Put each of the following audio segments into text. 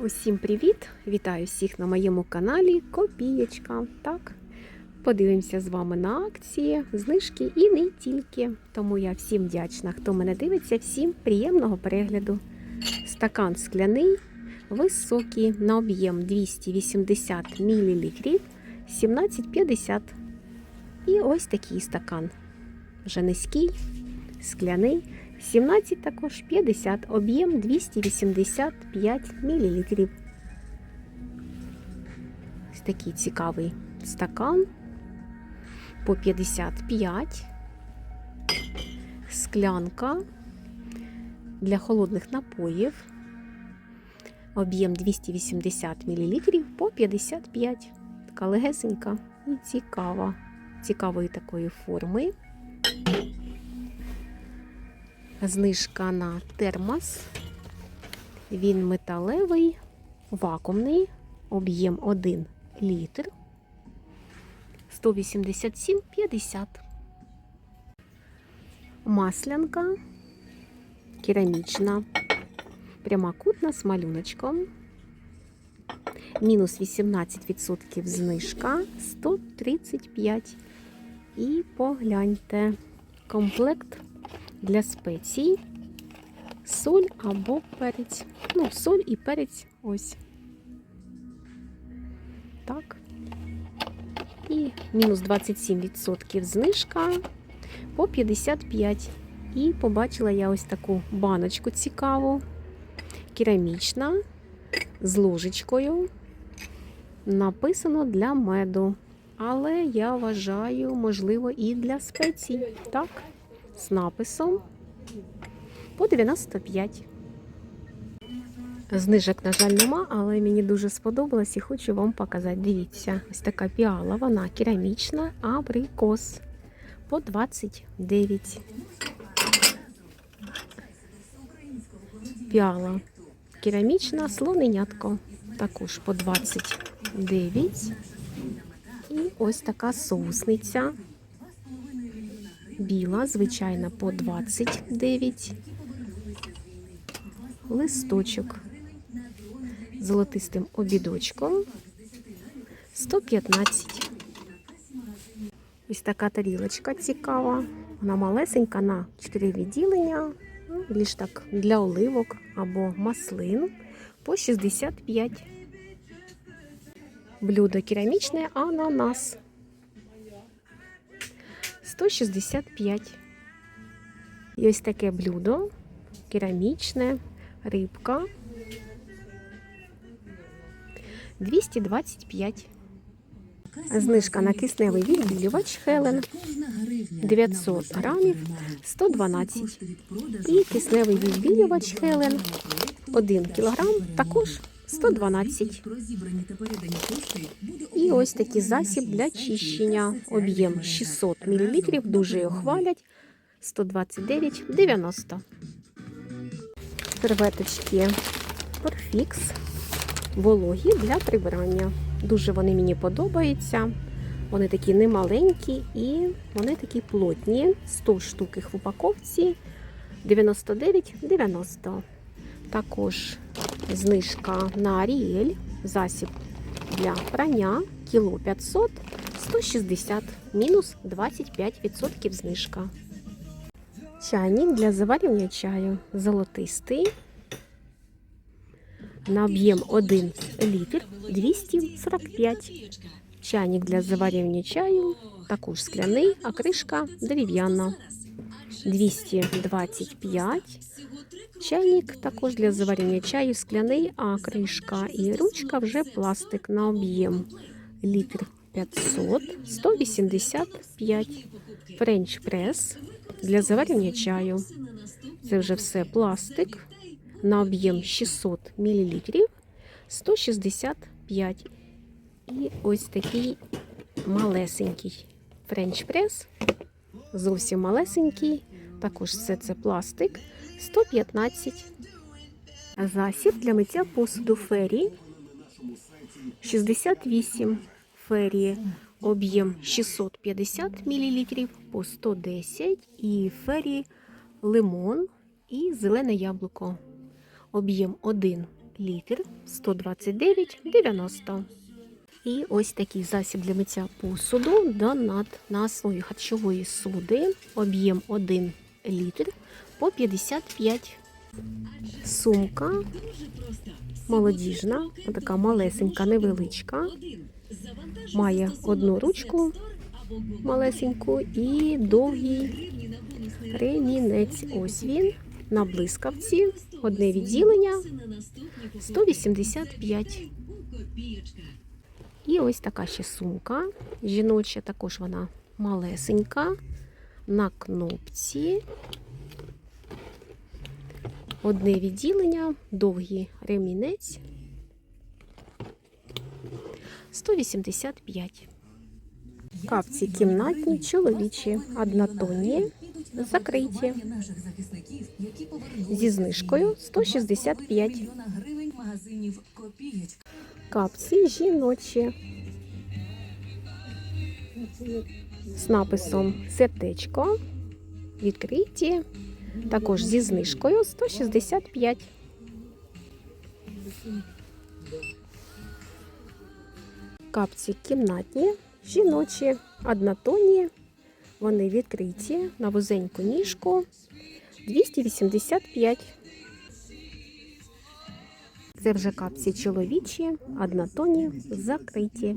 Усім привіт! Вітаю всіх на моєму каналі Копієчка. Так, подивимося з вами на акції, знижки і не тільки. Тому я всім вдячна, хто мене дивиться, всім приємного перегляду. Стакан скляний, високий на об'єм 280 мл 17,50. І ось такий стакан. Вже низький, скляний. 17 також 50, об'єм 285 мл. Ось такий цікавий стакан по 55. Склянка для холодних напоїв. Об'єм 280 мл по 55. Така легесенька і цікава. Цікавої такої форми. Знижка на термос. Він металевий, вакуумний, об'єм 1 літр. 187,50. Маслянка керамічна, прямокутна з малюночком. Мінус 18% знижка 135. І погляньте комплект для спецій, соль або перець. Ну, соль і перець ось. Так. І мінус 27% знижка по 55. І побачила я ось таку баночку цікаву, керамічна, з ложечкою. Написано для меду. Але я вважаю, можливо, і для спецій. Так з написом по 95. Знижок, на жаль, нема, але мені дуже сподобалось і хочу вам показати. Дивіться, ось така піала, вона керамічна, абрикос по 29. Піала керамічна, слоненятко також по 29. І ось така соусниця біла, звичайна, по 29. Листочок золотистим обідочком 115. Ось така тарілочка цікава. Вона малесенька на 4 відділення, ну, більш так для оливок або маслин по 65. Блюдо керамічне ананас 165. І ось таке блюдо керамічне, рибка 225. Знижка на кисневий відбілювач Хелен 900 грамів 112. І кисневий відбілювач Хелен 1 кілограм також 112. І ось такий засіб для чищення. Об'єм 600 мл. Дуже його хвалять. 129,90. Серветочки Порфікс. Вологі для прибирання. Дуже вони мені подобаються. Вони такі немаленькі і вони такі плотні. 100 штук їх в упаковці. 99,90. Також знижка на Аріель, засіб для прання, кіло 500, 160, мінус 25% знижка. Чайник для заварювання чаю золотистий. На об'єм 1 літр 245. Чайник для заварювання чаю, також скляний, а кришка дерев'яна. 225. Чайник також для заварення чаю скляний, а кришка і ручка вже пластик на об'єм літр 500, 185. Френч прес для заварення чаю. Це вже все пластик на об'єм 600 мл, 165. І ось такий малесенький френч прес. Зовсім малесенький. Також все це пластик 115. Засіб для миття посуду фері 68 фері. Об'єм 650 мл по 110 і фері лимон і зелене яблуко. Об'єм 1 літр 129,90. І ось такий засіб для миття посуду донат на основі харчової соди. Об'єм 1 літр по 55. Сумка молодіжна, така малесенька, невеличка. Має одну ручку малесеньку і довгий ремінець. Ось він на блискавці. Одне відділення 185. І ось така ще сумка. Жіноча, також вона малесенька. На кнопці. Одне відділення, довгий ремінець. 185. Капці кімнатні, чоловічі, однотонні, закриті. Зі знижкою 165. гривень магазинів. Капці жіночі. З написом сердечко. Відкриті. Також зі знижкою 165. Капці кімнатні, жіночі, однотонні. Вони відкриті на вузеньку ніжку 285. Це вже капці чоловічі, однотонні, закриті.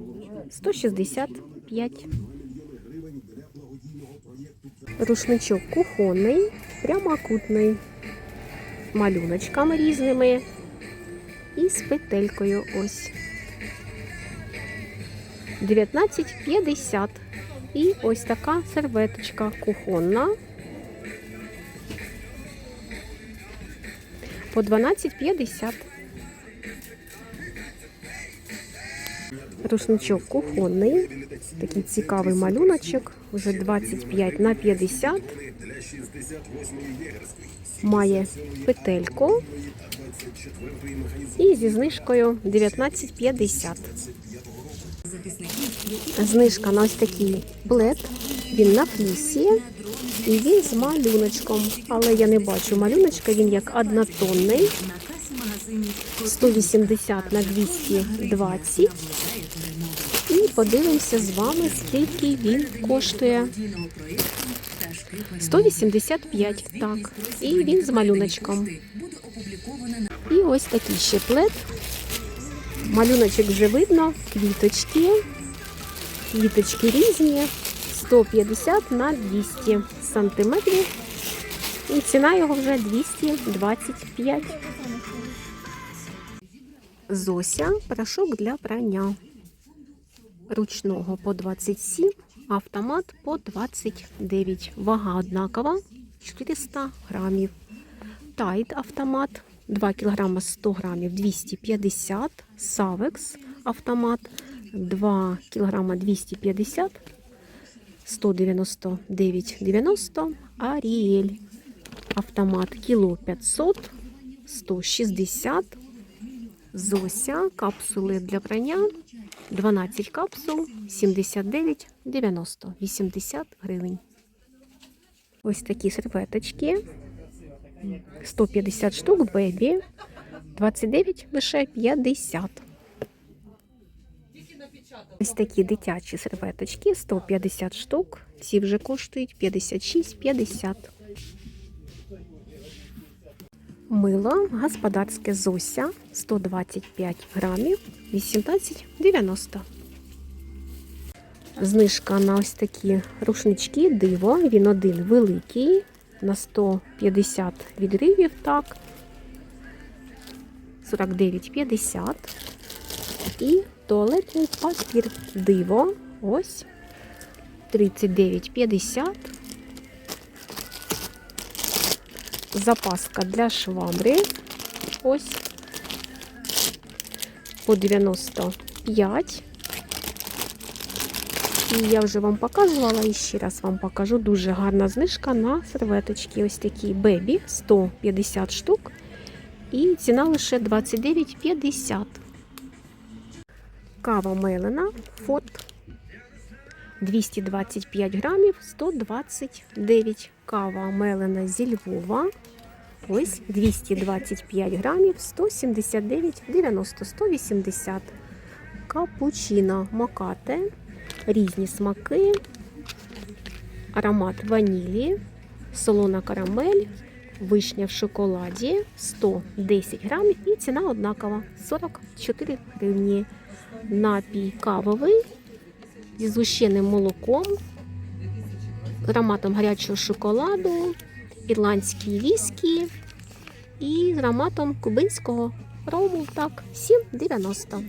165. Рушничок кухонний, прямокутний, малюночками різними і з петелькою ось. 19,50. І ось така серветочка кухонна. По 12,50. Рушничок кухонний. Такий цікавий малюночок. Вже 25 на 50. Має петельку. І зі знижкою 19,50. Знижка на ось такий плед. Він на флісі. І він з малюночком. Але я не бачу малюночка, він як однотонний. На касі магазинів 180 на 220. Подивимося з вами, скільки він коштує. благодійного проєкту «Пташки перемоги». 185, так. І він з малюночком. І ось такий ще плед. Малюночок вже видно, квіточки. Квіточки різні. 150 на 200 сантиметрів. І ціна його вже 225. Зося, порошок для прання. Ручного по 27, автомат по 29. Вага однакова 400 грамів. Тайд автомат 2 кг 100 грамів 250. Савекс автомат 2 кг 250 199,90. Аріель автомат кіло 500 160. Зося капсули для прання 12 капсул 79,90 80 гривень. Ось такі серветочки 150 штук бебі 29 лише 50. Ось такі дитячі серветочки 150 штук. Ці вже коштують 56,50. Мило господарське Зося 125 грамів 18,90. Знижка на ось такі рушнички диво. Він один великий на 150 відривів, так. 49,50. І туалетний папір диво. Ось 39,50. Запаска для швабри. Ось по 95. І я вже вам показувала і ще раз вам покажу. Дуже гарна знижка на серветочки. Ось такі бебі 150 штук. І ціна лише 29,50. Кава мелена фот 225 грамів 129. Кава мелена зі Львова Ось 225 грамів, 179,90, 180. Капучино макате, різні смаки, аромат ванілі, солона карамель, вишня в шоколаді, 110 грамів і ціна однакова 44 гривні. Напій кавовий зі згущеним молоком, ароматом гарячого шоколаду, ірландський віскі і з ароматом кубинського рому. Так, 7,90.